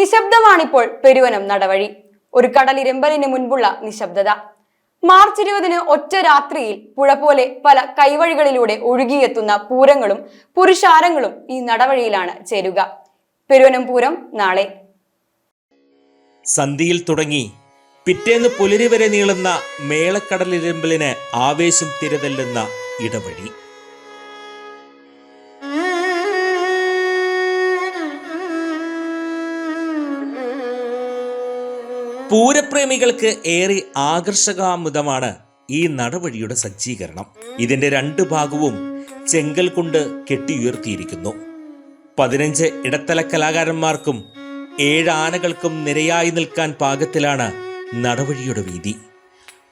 നിശബ്ദമാണിപ്പോൾ പെരുവനം നടവഴി. ഒരു കടലിരമ്പലിന് മുൻപുള്ള നിശബ്ദത. മാർച്ച് ഇരുപതിന് ഒറ്റ രാത്രിയിൽ പുഴ പോലെ പല കൈവഴികളിലൂടെ ഒഴുകിയെത്തുന്ന പൂരങ്ങളും പുരുഷാരങ്ങളും ഈ നടവഴിയിലാണ് ചേരുക. പെരുവനം പൂരം നാളെ. സന്ധിയിൽ തുടങ്ങി പിറ്റേന്ന് പുലരി വരെ നീളുന്ന മേളക്കടലിരമ്പലിന് ആവേശം തിരതല്ലുന്ന ഇടവഴി. പൂരപ്രേമികൾക്ക് ഏറെ ആകർഷകാമുതമാണ് ഈ നടവഴിയുടെ സജ്ജീകരണം. ഇതിന്റെ രണ്ട് ഭാഗവും ചെങ്കൽ കൊണ്ട് കെട്ടിയുയർത്തിയിരിക്കുന്നു. പതിനഞ്ച് ഇടത്തല കലാകാരന്മാർക്കും ഏഴ് ആനകൾക്കും നിരയായി നിൽക്കാൻ പാകത്തിലാണ് നടവഴിയുടെ വീതി.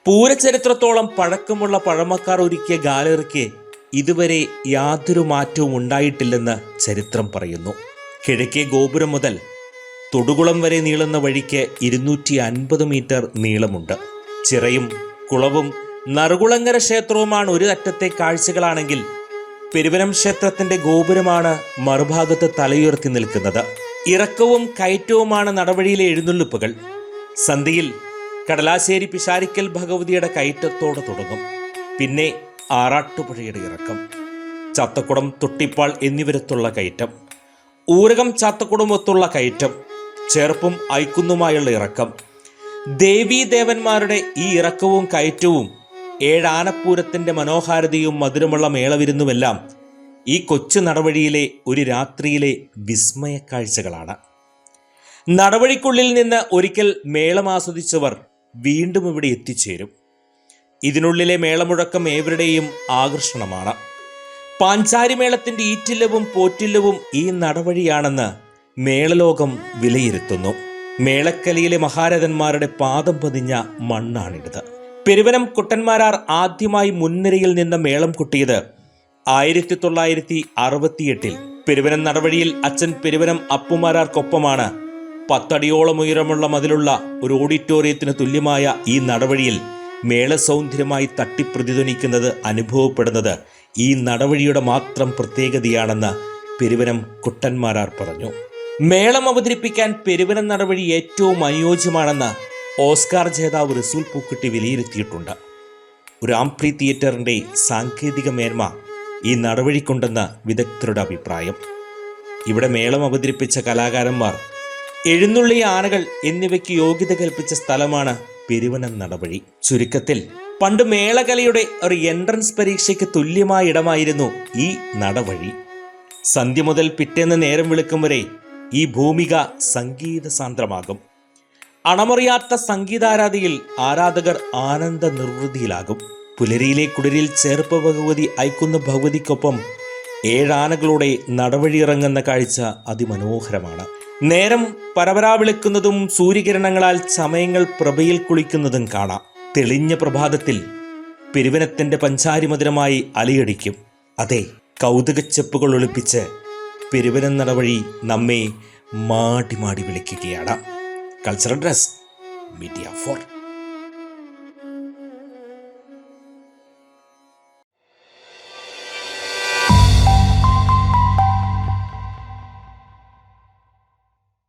പൂരചരിത്രത്തോളം പഴക്കമുള്ള പഴമക്കാർ ഒരുക്കിയ ഗാലറിക്ക് ഇതുവരെ യാതൊരു മാറ്റവും ഉണ്ടായിട്ടില്ലെന്ന് ചരിത്രം പറയുന്നു. കിഴക്കേ ഗോപുരം മുതൽ തൊടുകുളം വരെ നീളുന്ന വഴിക്ക് ഇരുന്നൂറ്റി അൻപത് മീറ്റർ നീളമുണ്ട്. ചിറയും കുളവും നറുകുളങ്ങര ക്ഷേത്രവുമാണ് ഒരു അറ്റത്തെ കാഴ്ചകളാണെങ്കിൽ പെരുവനം ക്ഷേത്രത്തിന്റെ ഗോപുരമാണ് മറുഭാഗത്ത് തലയുയർത്തി നിൽക്കുന്നത്. ഇറക്കവും കയറ്റവുമാണ് നടവഴിയിലെ എഴുന്നള്ളിപ്പുകൾ. സന്ധിയിൽ കടലാശ്ശേരി പിശാരിക്കൽ ഭഗവതിയുടെ കയറ്റത്തോടെ തുടങ്ങും. പിന്നെ ആറാട്ടുപുഴയുടെ ഇറക്കം ചത്തക്കുടം തൊട്ടിപ്പാൾ എന്നിവരത്തുള്ള കയറ്റം ഊരകം ചാത്തക്കുടമൊത്തുള്ള കയറ്റം ചേർപ്പും ഐക്കുന്നുമായുള്ള ഇറക്കം. ദേവീദേവന്മാരുടെ ഈ ഇറക്കവും കയറ്റവും ഏഴാനപ്പൂരത്തിന്റെ മനോഹാരിതയും മധുരമുള്ള മേളവിരുന്നുമെല്ലാം ഈ കൊച്ചു നടവഴിയിലെ ഒരു രാത്രിയിലെ വിസ്മയ കാഴ്ചകളാണ് നടവഴിക്കുള്ളിൽ നിന്ന് ഒരിക്കൽ മേളം ആസ്വദിച്ചവർ വീണ്ടും ഇവിടെ എത്തിച്ചേരും. ഇതിനുള്ളിലെ മേളമുഴക്കം ഏവരുടെയും ആകർഷണമാണ്. പാഞ്ചാരിമേളത്തിന്റെ ഈറ്റില്ലവും പോറ്റില്ലവും ഈ നടവഴിയാണെന്ന് മേളലോകം വിലയിരുത്തുന്നു. മേളക്കലയിലെ മഹാരഥന്മാരുടെ പാദം പതിഞ്ഞ മണ്ണാണിത്. പെരുവനം കുട്ടന്മാരാർ ആദ്യമായി മുൻനിരയിൽ നിന്ന് മേളം കൊട്ടിയത് ആയിരത്തി തൊള്ളായിരത്തി അറുപത്തിയെട്ടിൽ പെരുവനം നടവഴിയിൽ അച്ഛൻ പെരുവനം അപ്പുമാരാർക്കൊപ്പമാണ്. പത്തടിയോളം ഉയരമുള്ള മതിലുള്ള ഒരു ഓഡിറ്റോറിയത്തിന് തുല്യമായ ഈ നടവഴിയിൽ മേളസൗന്ദര്യമായി തട്ടിപ്രതിധ്വനിക്കുന്നത് അനുഭവപ്പെടുന്നത് ഈ നടവഴിയുടെ മാത്രം പ്രത്യേകതയാണെന്ന് പെരുവനം കുട്ടന്മാരാർ പറഞ്ഞു. മേളം അവതരിപ്പിക്കാൻ പെരുവനം നടപടി ഏറ്റവും അനുയോജ്യമാണെന്ന് ഓസ്കാർ ജേതാവ് റസൂൽ പൂക്കുട്ടി വിലയിരുത്തിയിട്ടുണ്ട്. ഒരു ആംപ്രി തിയേറ്ററിന്റെ സാങ്കേതിക മേന്മ ഈ നടപടിക്കുണ്ടെന്ന് വിദഗ്ധരുടെ അഭിപ്രായം. ഇവിടെ മേളം അവതരിപ്പിച്ച കലാകാരന്മാർ എഴുന്നള്ളി ആനകൾ എന്നിവയ്ക്ക് യോഗ്യത കൽപ്പിച്ച സ്ഥലമാണ് പെരുവനം നടപടി. ചുരുക്കത്തിൽ പണ്ട് മേളകലയുടെ ഒരു എൻട്രൻസ് പരീക്ഷയ്ക്ക് തുല്യമായ ഇടമായിരുന്നു ഈ നടവഴി സന്ധ്യ മുതൽ പിറ്റേന്ന് നേരം വിളിക്കും വരെ ഈ ഭൂമിക സംഗീത സാന്ദ്രമാകും അണമറിയാത്ത സംഗീതാരാധിയിൽ ആരാധകർ ആനന്ദ നിർവൃതിയിലാകും പുലരിയിലെ കുടിരിൽ ചേർപ്പ് ഭഗവതി ഐക്കുന്ന ഭഗവതിക്കൊപ്പം ഏഴാനകളുടെ നടവഴിയിറങ്ങുന്ന കാഴ്ച അതിമനോഹരമാണ്. നേരം പരപരാ വിളിക്കുന്നതും സൂര്യകിരണങ്ങളാൽ ചമയങ്ങൾ പ്രഭയിൽ കുളിക്കുന്നതും കാണാം. തെളിഞ്ഞ പ്രഭാതത്തിൽ പെരുവനത്തിന്റെ പഞ്ചാരിമധുരമായി അലയടിക്കും. അതെ കൗതുകച്ചെപ്പുകൾ ഒളിപ്പിച്ച് പെരുവനം നടവഴി നമ്മെ മാടി മാടി വിളിക്കുകയാണ്. Cultural dress media for